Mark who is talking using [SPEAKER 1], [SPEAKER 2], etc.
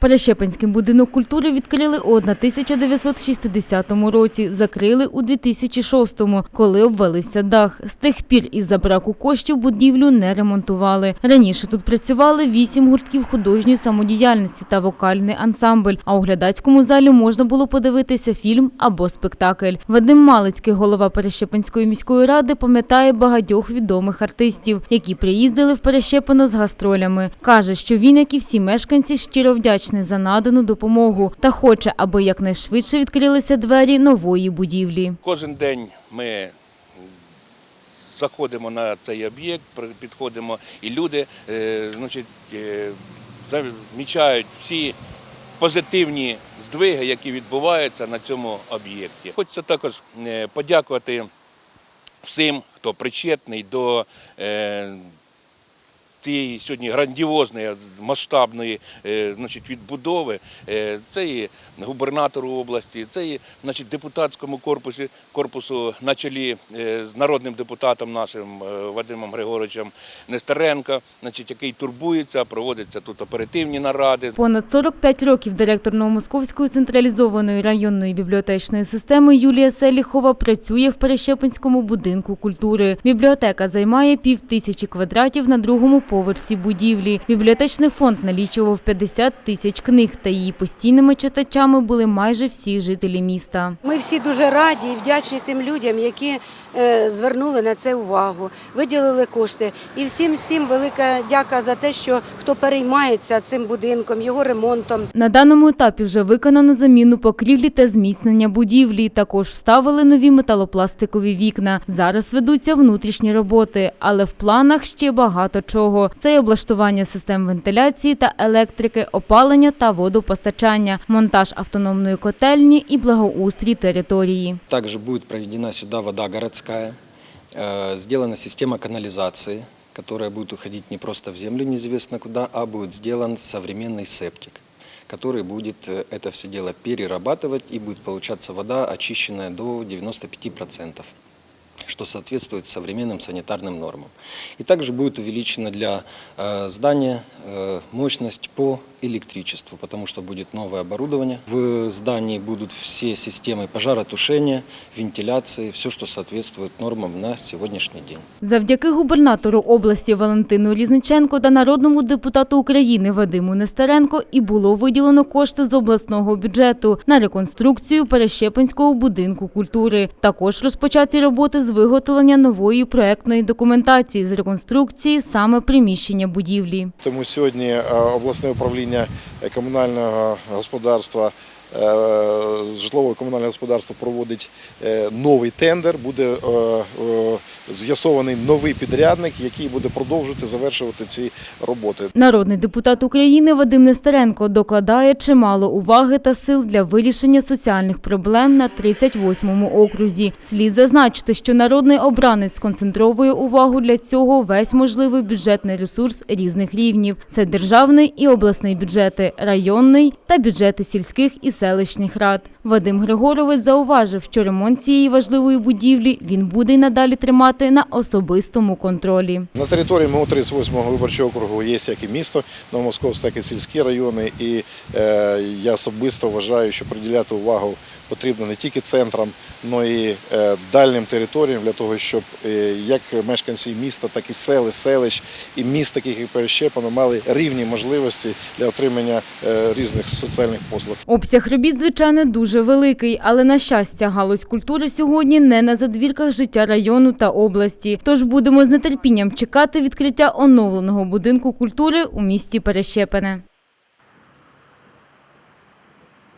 [SPEAKER 1] Перещепинський будинок культури відкрили у 1960 році, закрили у 2006, коли обвалився дах. З тих пір із-за браку коштів будівлю не ремонтували. Раніше тут працювали вісім гуртків художньої самодіяльності та вокальний ансамбль, а у глядацькому залі можна було подивитися фільм або спектакль. Вадим Малицький, голова Перещепинської міської ради, пам'ятає багатьох відомих артистів, які приїздили в Перещепино з гастролями. Каже, що він, як і всі мешканці, щиро вдячний за надану допомогу та хоче, аби якнайшвидше відкрилися двері нової будівлі.
[SPEAKER 2] Кожен день ми заходимо на цей об'єкт, підходимо, і люди е, значить, е, замічають всі позитивні здвиги, які відбуваються на цьому об'єкті. Хочеться також е, подякувати всім, хто причетний до цієї сьогодні грандіозної масштабної е, значить, відбудови. Е, Це і губернатору області, це і значить, депутатському корпусі, корпусу на чолі е, з народним депутатом нашим Вадимом Григоровичем Нестеренко, значить, який турбується, проводяться тут оперативні наради.
[SPEAKER 1] Понад 45 років директор Новомосковської централізованої районної бібліотечної системи Юлія Селіхова працює в Перещепинському будинку культури. Бібліотека займає пів тисячі квадратів на другому поверсі будівлі. Бібліотечний фонд налічував 50 тисяч книг, та її постійними читачами були майже всі жителі міста.
[SPEAKER 3] Ми всі дуже раді і вдячні тим людям, які е, звернули на це увагу, виділили кошти. І всім всім велика дяка за те, що хто переймається цим будинком, його ремонтом.
[SPEAKER 1] На даному етапі вже виконано заміну покрівлі та зміцнення будівлі. Також вставили нові металопластикові вікна. Зараз ведуться внутрішні роботи, але в планах ще багато чого Це й облаштування систем вентиляції та електрики, опалення та водопостачання, монтаж автономної котельні і благоустрій території.
[SPEAKER 4] Также будет проведена сюда вода городская, э, сделана система канализации, которая будет уходить не просто в землю неизвестно куда, а будет сделан современный септик, который будет э, это все дело перерабатывать и будет получаться вода, очищенная до 95%, что соответствует современным санитарным нормам. И также будет увеличена для э, здания э, мощность по электричеству, потому что будет новое оборудование. В здании будут все системы пожаротушения, вентиляции, все, что соответствует нормам на сегодняшний день.
[SPEAKER 1] Завдяки губернатору області Валентину Різниченко та народному депутату України Вадиму Нестеренко і було виділено кошти з обласного бюджету на реконструкцію Перещепинського будинку культури. Також розпочаті роботи з виготовлення нової проектної документації з реконструкції саме приміщення будівлі.
[SPEAKER 5] Тому сьогодні е, обласне управління е, комунального господарства, житлово-комунальне господарство проводить е, новий тендер, буде е, е, з'ясований новий підрядник, який буде продовжувати завершувати ці роботи.
[SPEAKER 1] Народний депутат України Вадим Нестеренко докладає чимало уваги та сил для вирішення соціальних проблем на 38-му окрузі. Слід зазначити, що народний обранець сконцентровує увагу для цього весь можливий бюджетний ресурс різних рівнів. Це державний і обласний бюджети, районний та бюджети сільських і селищних рад. Вадим Григорович зауважив, що ремонт цієї важливої будівлі він буде й надалі тримати на особистому контролі.
[SPEAKER 5] На території мого 38-го виборчого округу є як і місто Новомосковськ, так і сільські райони. І е, я особисто вважаю, що приділяти увагу потрібно не тільки центрам, але і е, дальнім територіям для того, щоб е, як мешканці міста, так і сели, селищ і міст, таких як Перещепано, мали рівні можливості для отримання е, різних соціальних послуг.
[SPEAKER 1] Обсяг робіт, звичайно, дуже великий, але на щастя, галузь культури сьогодні не на задвірках життя району та області. Тож будемо з нетерпінням чекати відкриття оновленого будинку культури у місті Перещепине.